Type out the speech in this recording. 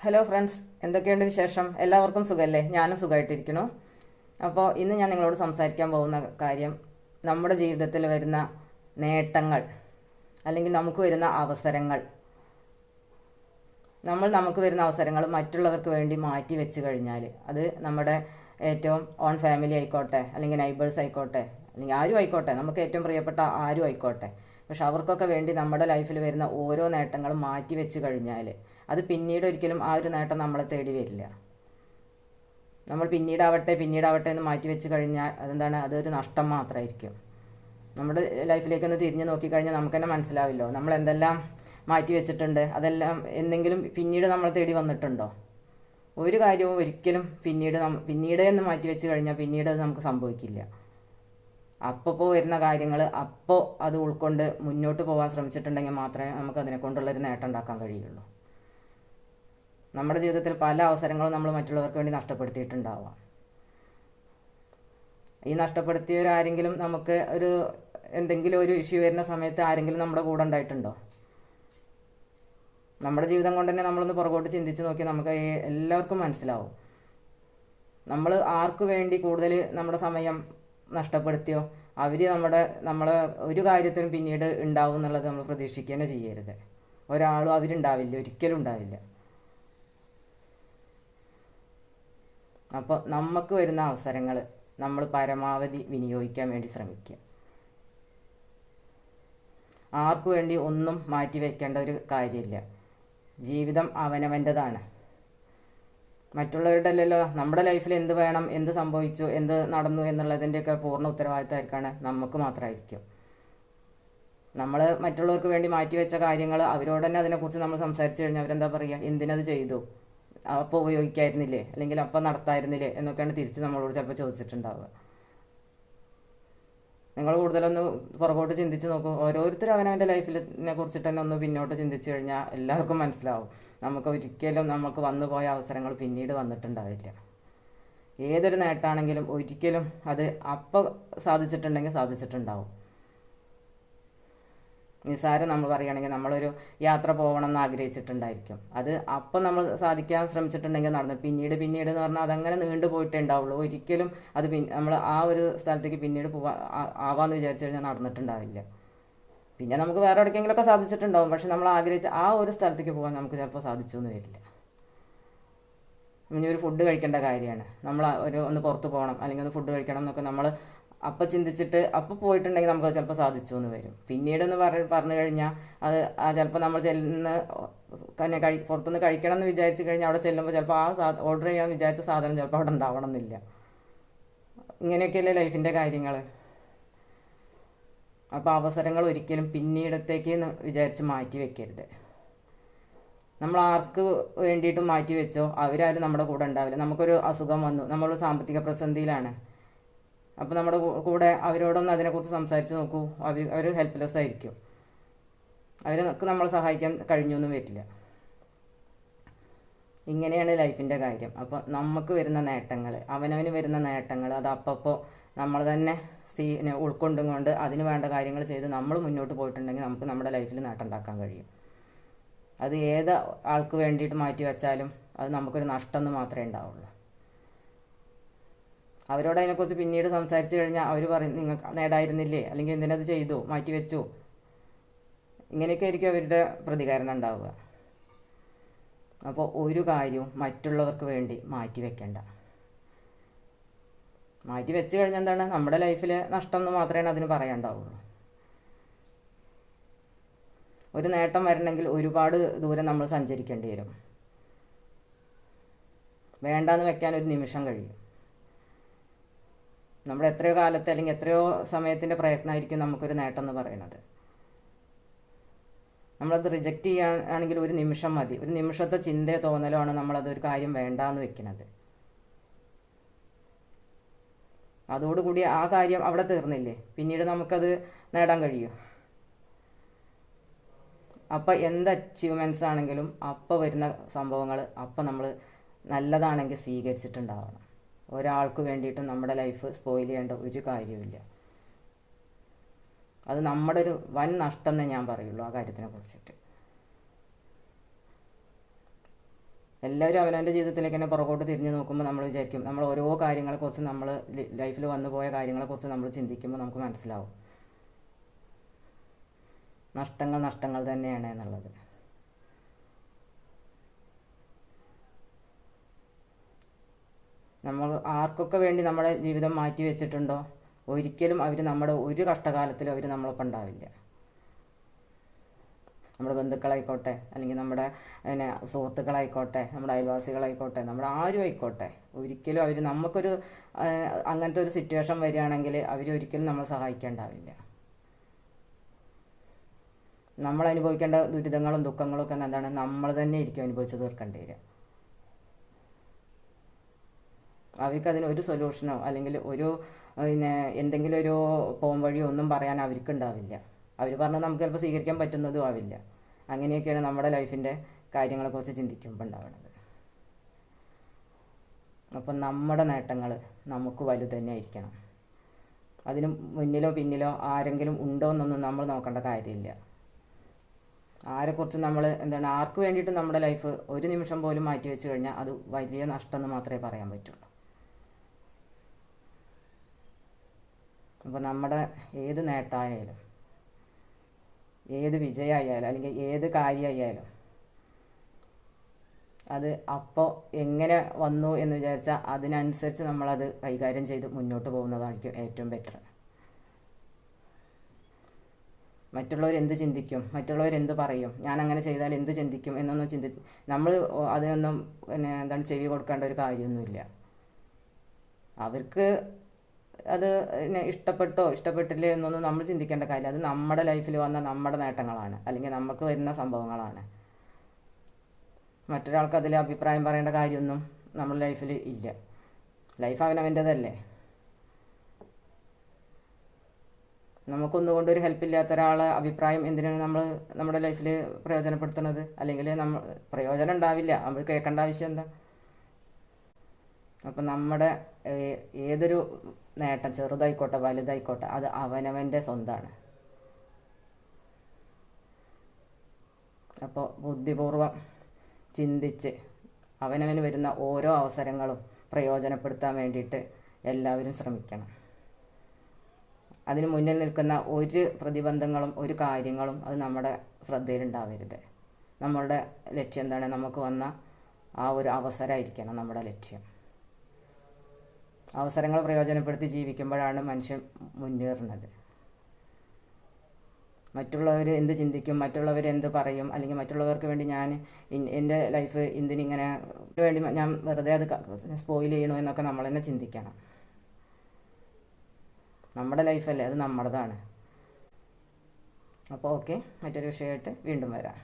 Hello friends എന്തൊക്കെയുണ്ട് വിശേഷം? എല്ലാവർക്കും സുഖമല്ലേ ഞാനും സുഖമായിട്ടിരിക്കണു അപ്പോൾ ഇന്ന് ഞാൻ നിങ്ങളോട് സംസാരിക്കാൻ പോകുന്ന കാര്യം നമ്മുടെ ജീവിതത്തിൽ വരുന്ന നേട്ടങ്ങൾ അല്ലെങ്കിൽ നമുക്ക് വരുന്ന അവസരങ്ങൾ. നമ്മൾ നമുക്ക് വരുന്ന അവസരങ്ങൾ മറ്റുള്ളവർക്ക് വേണ്ടി മാറ്റി വെച്ച് കഴിഞ്ഞാൽ അത് നമ്മുടെ ഏറ്റവും ഓൺ ഫാമിലി ആയിക്കോട്ടെ അല്ലെങ്കിൽ നൈബേഴ്സ് ആയിക്കോട്ടെ അല്ലെങ്കിൽ ആരും ആയിക്കോട്ടെ നമുക്ക് ഏറ്റവും പ്രിയപ്പെട്ട ആരും ആയിക്കോട്ടെ. പക്ഷെ അവർക്കൊക്കെ വേണ്ടി നമ്മുടെ ലൈഫിൽ വരുന്ന ഓരോ നേട്ടങ്ങളും മാറ്റി വെച്ച് കഴിഞ്ഞാൽ അത് പിന്നീട് ഒരിക്കലും ആ ഒരു നേട്ടം നമ്മളെ തേടി വരില്ല. നമ്മൾ പിന്നീടാവട്ടെ പിന്നീടാവട്ടെ എന്ന് മാറ്റി വെച്ച് കഴിഞ്ഞാൽ അതെന്താണ്? അതൊരു നഷ്ടം മാത്രമായിരിക്കും നമ്മുടെ ലൈഫിലേക്കൊന്ന് തിരിഞ്ഞ് നോക്കിക്കഴിഞ്ഞാൽ നമുക്ക് തന്നെ മനസ്സിലാവില്ലോ. നമ്മൾ എന്തെല്ലാം മാറ്റി വെച്ചിട്ടുണ്ട് അതെല്ലാം എന്തെങ്കിലും പിന്നീട് നമ്മൾ തേടി വന്നിട്ടുണ്ടോ? ഒരു കാര്യവും ഒരിക്കലും പിന്നീട് പിന്നീട് എന്ന് മാറ്റി വെച്ച് കഴിഞ്ഞാൽ പിന്നീട് അത് നമുക്ക് സംഭവിക്കില്ല. അപ്പോൾ വരുന്ന കാര്യങ്ങൾ അപ്പോൾ അത് ഉൾക്കൊണ്ട് മുന്നോട്ട് പോകാൻ ശ്രമിച്ചിട്ടുണ്ടെങ്കിൽ മാത്രമേ നമുക്ക് അതിനെക്കൊണ്ടുള്ളൊരു നേട്ടം ഉണ്ടാക്കാൻ കഴിയുള്ളൂ. നമ്മുടെ ജീവിതത്തിൽ പല അവസരങ്ങളും നമ്മൾ മറ്റുള്ളവർക്ക് വേണ്ടി നഷ്ടപ്പെടുത്തിയിട്ടുണ്ടാവാം. ഈ നഷ്ടപ്പെടുത്തിയവരാരെങ്കിലും നമുക്ക് ഒരു എന്തെങ്കിലും ഒരു ഇഷ്യൂ വരുന്ന സമയത്ത് ആരെങ്കിലും നമ്മുടെ കൂടെ ഉണ്ടായിട്ടുണ്ടോ? നമ്മുടെ ജീവിതം കൊണ്ട് തന്നെ നമ്മളൊന്ന് പുറകോട്ട് ചിന്തിച്ച് നോക്കി നമുക്ക് എല്ലാവർക്കും മനസ്സിലാവും. നമ്മൾ ആർക്ക് വേണ്ടി കൂടുതൽ നമ്മുടെ സമയം നഷ്ടപ്പെടുത്തിയോ? അവർ നമ്മുടെ നമ്മൾ ഒരു കാര്യത്തിനും പിന്നീട് ഉണ്ടാവും എന്നുള്ളത് നമ്മൾ പ്രതീക്ഷിക്കുക തന്നെ ചെയ്യരുത്. ഒരാളും അവരുണ്ടാവില്ല ഒരിക്കലും ഉണ്ടാവില്ല. അപ്പോൾ നമുക്ക് വരുന്ന അവസരങ്ങൾ നമ്മൾ പരമാവധി വിനിയോഗിക്കാൻ വേണ്ടി ശ്രമിക്കുക. ആർക്കു വേണ്ടി ഒന്നും മാറ്റി വയ്ക്കേണ്ട ഒരു കാര്യമില്ല. ജീവിതം അവനവന്റെതാണ്. മറ്റുള്ളവരുടെ അല്ലല്ലോ നമ്മുടെ ലൈഫിൽ എന്ത് വേണം എന്ത് സംഭവിച്ചു എന്ത് നടന്നു എന്നുള്ളതിന്റെയൊക്കെ പൂർണ ഉത്തരവാദിത്തമായിരിക്കാണ് നമുക്ക് മാത്രമായിരിക്കും. നമ്മൾ മറ്റുള്ളവർക്ക് വേണ്ടി മാറ്റി വെച്ച കാര്യങ്ങൾ അവരോട് തന്നെ അതിനെക്കുറിച്ച് നമ്മൾ സംസാരിച്ചു കഴിഞ്ഞാൽ അവരെന്താ പറയുക? എന്തിനത് ചെയ്തു? അപ്പോൾ ഉപയോഗിക്കായിരുന്നില്ലേ? അല്ലെങ്കിൽ അപ്പോൾ നടത്തായിരുന്നില്ലേ? എന്നൊക്കെയാണ് തിരിച്ച് നമ്മളോട് ചിലപ്പോൾ ചോദിച്ചിട്ടുണ്ടാവുക. നിങ്ങൾ കൂടുതലൊന്ന് പുറകോട്ട് ചിന്തിച്ച് നോക്കും. ഓരോരുത്തരും അവനവന്റെ ലൈഫിനെ കുറിച്ചിട്ട് തന്നെ ഒന്ന് പിന്നോട്ട് ചിന്തിച്ചു കഴിഞ്ഞാൽ എല്ലാവർക്കും മനസ്സിലാവും. നമുക്ക് ഒരിക്കലും നമുക്ക് വന്നു പോയ അവസരങ്ങൾ പിന്നീട് വന്നിട്ടുണ്ടാവില്ല. ഏതൊരു നേട്ടമാണെങ്കിലും ഒരിക്കലും അത് അപ്പോൾ സാധിച്ചിട്ടുണ്ടെങ്കിൽ സാധിച്ചിട്ടുണ്ടാവും. നിസ്സാരം നമ്മൾ പറയുകയാണെങ്കിൽ നമ്മളൊരു യാത്ര പോകണം എന്ന് ആഗ്രഹിച്ചിട്ടുണ്ടായിരിക്കും. അത് അപ്പം നമ്മൾ സാധിക്കാൻ ശ്രമിച്ചിട്ടുണ്ടെങ്കിൽ നടന്നു. പിന്നീട് പിന്നീട് എന്ന് പറഞ്ഞാൽ അതങ്ങനെ നീണ്ടു പോയിട്ടേ ഉണ്ടാവുള്ളൂ. ഒരിക്കലും അത് നമ്മൾ ആ ഒരു സ്ഥലത്തേക്ക് പിന്നീട് പോവാ ആവാന്ന് വിചാരിച്ചു കഴിഞ്ഞാൽ നടന്നിട്ടുണ്ടാവില്ല. പിന്നെ നമുക്ക് വേറെ എവിടേക്കെങ്കിലുമൊക്കെ സാധിച്ചിട്ടുണ്ടാവും. പക്ഷെ നമ്മൾ ആഗ്രഹിച്ച ആ ഒരു സ്ഥലത്തേക്ക് പോകാൻ നമുക്ക് ചിലപ്പോൾ സാധിച്ചു എന്ന് വരില്ല. ഇനി ഒരു ഫുഡ് കഴിക്കേണ്ട കാര്യമാണ്. നമ്മൾ ഒരു ഒന്ന് പുറത്ത് പോകണം. അല്ലെങ്കിൽ ഒന്ന് ഫുഡ് കഴിക്കണം എന്നൊക്കെ നമ്മൾ അപ്പം ചിന്തിച്ചിട്ട് അപ്പം പോയിട്ടുണ്ടെങ്കിൽ നമുക്ക് ചിലപ്പോൾ സാധിച്ചു എന്ന് വരും. പിന്നീട് എന്ന് പറ പറഞ്ഞു കഴിഞ്ഞാൽ അത് ചിലപ്പോൾ നമ്മൾ ചെല്ലുന്ന തന്നെ കഴി പുറത്തുനിന്ന് കഴിക്കണം എന്ന് വിചാരിച്ചു കഴിഞ്ഞാൽ അവിടെ ചെല്ലുമ്പോൾ ചിലപ്പോൾ ആ സാ ഓർഡർ ചെയ്യാൻ വിചാരിച്ച സാധനം ചിലപ്പോൾ അവിടെ ഉണ്ടാവണം എന്നില്ല ഇങ്ങനെയൊക്കെയല്ലേ ലൈഫിന്റെ കാര്യങ്ങൾ അപ്പോൾ അവസരങ്ങൾ ഒരിക്കലും പിന്നീടത്തേക്ക് വിചാരിച്ച് മാറ്റി വെക്കരുത്. നമ്മൾ ആർക്ക് വേണ്ടിയിട്ട് മാറ്റി വെച്ചോ അവരാരും നമ്മുടെ കൂടെ ഉണ്ടാവില്ല. നമുക്കൊരു അസുഖം വന്നു. നമ്മൾ സാമ്പത്തിക പ്രതിസന്ധിയിലാണ്. അപ്പോൾ നമ്മുടെ കൂടെ അവരോടൊന്ന് അതിനെക്കുറിച്ച് സംസാരിച്ച് നോക്കൂ. അവർ അവർ ഹെൽപ്ലെസ് ആയിരിക്കും. അവർക്ക് നമ്മളെ സഹായിക്കാൻ കഴിഞ്ഞൊന്നും വരില്ല. ഇങ്ങനെയാണ് ലൈഫിന്റെ കാര്യം. അപ്പോൾ നമുക്ക് വരുന്ന നേട്ടങ്ങൾ അവനവന് വരുന്ന നേട്ടങ്ങൾ അത് അപ്പപ്പോൾ നമ്മൾ തന്നെ സീ ഉൾക്കൊണ്ടും കൊണ്ട് അതിന് വേണ്ട കാര്യങ്ങൾ ചെയ്ത് നമ്മൾ മുന്നോട്ട് പോയിട്ടുണ്ടെങ്കിൽ നമുക്ക് നമ്മുടെ ലൈഫിൽ നേട്ടം ഉണ്ടാക്കാൻ കഴിയും. അത് ഏത് ആൾക്ക് വേണ്ടിയിട്ട് മാറ്റി വെച്ചാലും അത് നമുക്കൊരു നഷ്ടം എന്ന് മാത്രമേ ഉണ്ടാവുള്ളൂ. അവരോട് അതിനെക്കുറിച്ച് പിന്നീട് സംസാരിച്ച് കഴിഞ്ഞാൽ അവർ പറയും നിങ്ങൾ നേടായിരുന്നില്ലേ? അല്ലെങ്കിൽ എന്തിനത് ചെയ്തു? മാറ്റി വെച്ചു? ഇങ്ങനെയൊക്കെ ആയിരിക്കും അവരുടെ പ്രതികരണം ഉണ്ടാവുക. അപ്പോൾ ഒരു കാര്യവും മറ്റുള്ളവർക്ക് വേണ്ടി മാറ്റി വെക്കണ്ട. മാറ്റി വെച്ച് കഴിഞ്ഞാൽ എന്താണ്? നമ്മുടെ ലൈഫിൽ നഷ്ടം എന്ന് മാത്രമേ അതിന് പറയാണ്ടാവുള്ളൂ ഒരു നേട്ടം വരണമെങ്കിൽ ഒരുപാട് ദൂരം നമ്മൾ സഞ്ചരിക്കേണ്ടി വരും. വേണ്ടാന്ന് വെക്കാൻ ഒരു നിമിഷം കഴിയും. നമ്മുടെ എത്രയോ കാലത്തെ അല്ലെങ്കിൽ എത്രയോ സമയത്തിന്റെ പ്രയത്നമായിരിക്കും നമുക്കൊരു നേട്ടം എന്ന് പറയുന്നത്. നമ്മളത് റിജക്റ്റ് ചെയ്യുകയാണെങ്കിൽ ഒരു നിമിഷം മതി. ഒരു നിമിഷത്തെ ചിന്തയോ തോന്നലോ ആണ് നമ്മളത് ഒരു കാര്യം വേണ്ടാന്ന് വെക്കുന്നത്. അതോടുകൂടി ആ കാര്യം അവിടെ തീർന്നില്ലേ? പിന്നീട് നമുക്കത് നേടാൻ കഴിയും. അപ്പോൾ എന്ത് അച്ചീവ്മെന്റ്സ് ആണെങ്കിലും അപ്പോൾ വരുന്ന സംഭവങ്ങൾ അപ്പോൾ നമ്മൾ നല്ലതാണെങ്കിൽ സ്വീകരിച്ചിട്ടുണ്ടാവണം. ഒരാൾക്ക് വേണ്ടിയിട്ടും നമ്മുടെ ലൈഫ് സ്പോയിൽ ചെയ്യേണ്ട ഒരു കാര്യമില്ല അത് നമ്മുടെ ഒരു വൻ നഷ്ടം എന്നേ ഞാൻ പറയുള്ളൂ ആ കാര്യത്തിനെ കുറിച്ചിട്ട്. എല്ലാവരും അവനവന്റെ ജീവിതത്തിലേക്ക് തന്നെ പുറകോട്ട് തിരിഞ്ഞ് നോക്കുമ്പോൾ നമ്മൾ വിചാരിക്കും നമ്മൾ ഓരോ കാര്യങ്ങളെക്കുറിച്ച് നമ്മൾ ലൈഫിൽ വന്നു പോയ കാര്യങ്ങളെക്കുറിച്ച് നമ്മൾ ചിന്തിക്കുമ്പോൾ നമുക്ക് മനസ്സിലാവും. നഷ്ടങ്ങൾ നഷ്ടങ്ങൾ തന്നെയാണ് എന്നുള്ളത്. നമ്മൾ ആർക്കൊക്കെ വേണ്ടി നമ്മുടെ ജീവിതം മാറ്റി വെച്ചിട്ടുണ്ടോ? ഒരിക്കലും അവർ നമ്മുടെ ഒരു കഷ്ടകാലത്തിലും അവർ നമ്മളൊപ്പം ഉണ്ടാവില്ല. നമ്മുടെ ബന്ധുക്കളായിക്കോട്ടെ അല്ലെങ്കിൽ നമ്മുടെ പിന്നെ സുഹൃത്തുക്കളായിക്കോട്ടെ നമ്മുടെ അയൽവാസികളായിക്കോട്ടെ നമ്മുടെ ആരും ആയിക്കോട്ടെ ഒരിക്കലും അവർ നമുക്കൊരു അങ്ങനത്തെ ഒരു സിറ്റുവേഷൻ വരികയാണെങ്കിൽ അവർ ഒരിക്കലും നമ്മളെ സഹായിക്കേണ്ടാവില്ല. നമ്മൾ അനുഭവിക്കേണ്ട ദുരിതങ്ങളും ദുഃഖങ്ങളും ഒക്കെ എന്താണ്? നമ്മൾ തന്നെ ഇരിക്കും അനുഭവിച്ച് തീർക്കേണ്ടി വരിക. അവർക്ക് അതിന് ഒരു സൊല്യൂഷനോ അല്ലെങ്കിൽ ഒരു പിന്നെ എന്തെങ്കിലും ഒരു പോം വഴിയോ ഒന്നും പറയാൻ അവർക്ക് ഉണ്ടാവില്ല അവർ പറഞ്ഞാൽ നമുക്ക് ചിലപ്പോൾ സ്വീകരിക്കാൻ പറ്റുന്നതും ആവില്ല. അങ്ങനെയൊക്കെയാണ് നമ്മുടെ ലൈഫിന്റെ കാര്യങ്ങളെക്കുറിച്ച് ചിന്തിക്കുമ്പോൾ ഉണ്ടാവുന്നത് അപ്പം നമ്മുടെ നേട്ടങ്ങൾ നമുക്ക് വലുത് തന്നെ ആയിരിക്കണം. അതിന് മുന്നിലോ പിന്നിലോ ആരെങ്കിലും ഉണ്ടോ എന്നൊന്നും നമ്മൾ നോക്കേണ്ട കാര്യമില്ല. ആരെക്കുറിച്ച് നമ്മൾ എന്താണ് ആർക്ക് വേണ്ടിയിട്ട് നമ്മുടെ ലൈഫ് ഒരു നിമിഷം പോലും മാറ്റി വെച്ച് കഴിഞ്ഞാൽ അത് വലിയ നഷ്ടം എന്ന് മാത്രമേ പറയാൻ പറ്റുള്ളൂ. അപ്പോൾ നമ്മുടെ ഏത് നേട്ടമായാലും ഏത് വിജയമായാലും അല്ലെങ്കിൽ ഏത് കാര്യമായാലും അത് അപ്പോൾ എങ്ങനെ വന്നു എന്ന് വിചാരിച്ചാൽ അതിനനുസരിച്ച് നമ്മളത് കൈകാര്യം ചെയ്ത് മുന്നോട്ട് പോകുന്നതായിരിക്കും ഏറ്റവും ബെറ്റർ മറ്റുള്ളവർ എന്ത് ചിന്തിക്കും മറ്റുള്ളവർ എന്ത് പറയും ഞാൻ അങ്ങനെ ചെയ്താൽ എന്ത് ചിന്തിക്കും എന്നൊന്നും ചിന്തിച്ച് നമ്മൾ അതിനൊന്നും പിന്നെ എന്താണ് ചെവി കൊടുക്കേണ്ട ഒരു കാര്യമൊന്നുമില്ല. അവർക്ക് അത് ഇഷ്ടപ്പെട്ടോ ഇഷ്ടപ്പെട്ടില്ലേ എന്നൊന്നും നമ്മൾ ചിന്തിക്കേണ്ട കാര്യമില്ല. അത് നമ്മുടെ ലൈഫിൽ വന്ന നമ്മുടെ നേട്ടങ്ങളാണ്. അല്ലെങ്കിൽ നമുക്ക് വരുന്ന സംഭവങ്ങളാണ്. മറ്റൊരാൾക്ക് അതിൽ അഭിപ്രായം പറയേണ്ട കാര്യമൊന്നും നമ്മുടെ ലൈഫിൽ ഇല്ല. ലൈഫ് അവനവന്റെതല്ലേ. നമുക്കൊന്നുകൊണ്ട് ഒരു ഹെൽപ്പ് ഇല്ലാത്ത ഒരാളെ അഭിപ്രായം എന്തിനാണ് നമ്മൾ നമ്മുടെ ലൈഫിൽ പ്രയോജനപ്പെടുത്തുന്നത്? അല്ലെങ്കിൽ നമ്മൾ പ്രയോജനം ഉണ്ടാവില്ല. നമ്മൾ കേൾക്കേണ്ട ആവശ്യം എന്താ? അപ്പം നമ്മുടെ ഏതൊരു നേട്ടം ചെറുതായിക്കോട്ടെ വലുതായിക്കോട്ടെ അത് അവനവന്റെ സ്വന്തമാണ് അപ്പോൾ ബുദ്ധിപൂർവം ചിന്തിച്ച് അവനവന് വരുന്ന ഓരോ അവസരങ്ങളും പ്രയോജനപ്പെടുത്താൻ വേണ്ടിയിട്ട് എല്ലാവരും ശ്രമിക്കണം. അതിന് മുന്നിൽ നിൽക്കുന്ന ഒരു പ്രതിബന്ധങ്ങളും ഒരു കാര്യങ്ങളും അത് നമ്മുടെ ശ്രദ്ധയിലുണ്ടാവരുത്. നമ്മളുടെ ലക്ഷ്യം എന്താണ്? നമുക്ക് വന്ന ആ ഒരു അവസരമായിരിക്കണം നമ്മുടെ ലക്ഷ്യം. അവസരങ്ങൾ പ്രയോജനപ്പെടുത്തി ജീവിക്കുമ്പോഴാണ് മനുഷ്യൻ മുന്നേറുന്നത്. മറ്റുള്ളവർ എന്ത് ചിന്തിക്കും മറ്റുള്ളവർ എന്ത് പറയും അല്ലെങ്കിൽ മറ്റുള്ളവർക്ക് വേണ്ടി ഞാൻ എന്റെ ലൈഫ് എന്തിനിങ്ങനെ വേണ്ടി ഞാൻ വെറുതെ അത് സ്പോയിൽ ചെയ്യണോ എന്നൊക്കെ നമ്മൾ തന്നെ ചിന്തിക്കണം. നമ്മുടെ ലൈഫല്ലേ അത് നമ്മുടേതാണ്. അപ്പോൾ ഓക്കെ മറ്റൊരു വിഷയമായിട്ട് വീണ്ടും വരാം.